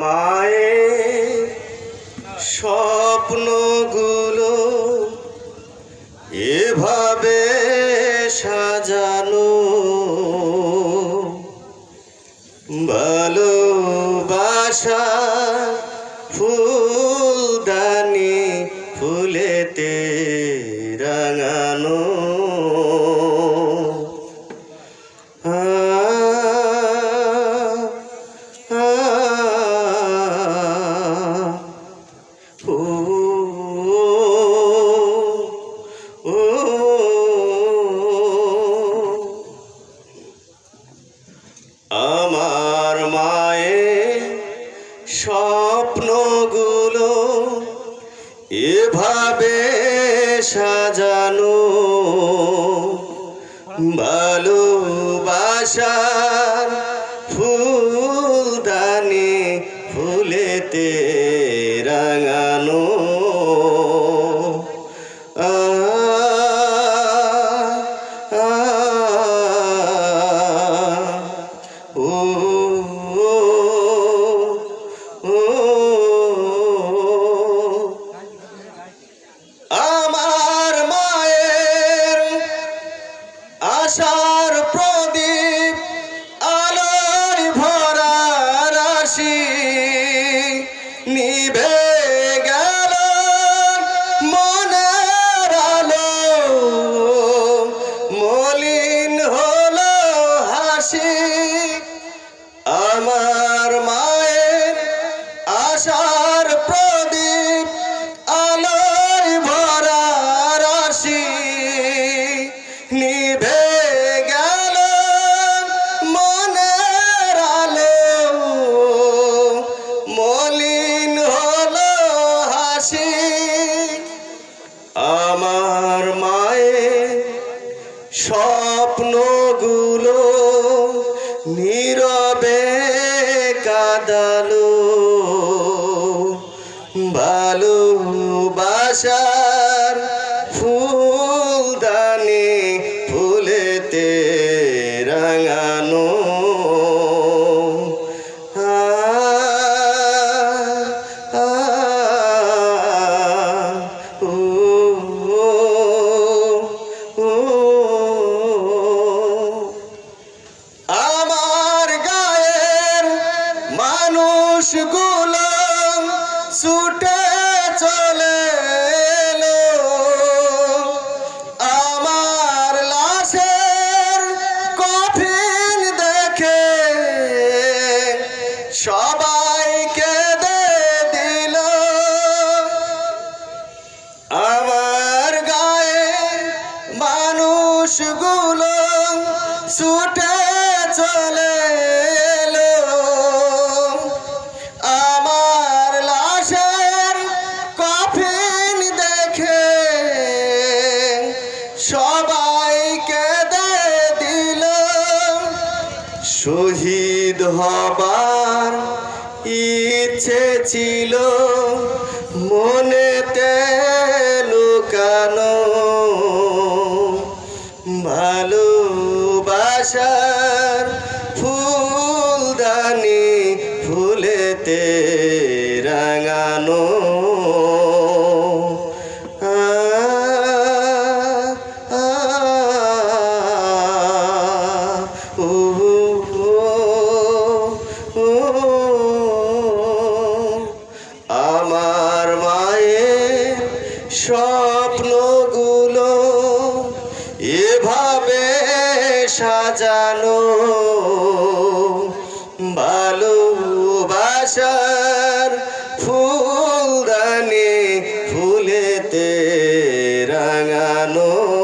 মায়ের স্বপ্নগুলো এভাবে সাজানো। ভালোবাসা ফুলদানি ফুলেতে গুলো এভাবে সাজানো। ভালোবাসার ফুলদানি ফুলেতে রাঙানো। আসি নিবে নীরবে কাদালো ভালোবাসা ছুটে শহীদ হবার ইচ্ছে ছিল মনেতে লুকানো। ভালোবাসার ফুলদানি ফুলেতে রাঙানো। স্বপ্নগুলো এভাবে সাজানো। ভালোবাসার ফুলদানি ফুলেতে রাঙানো।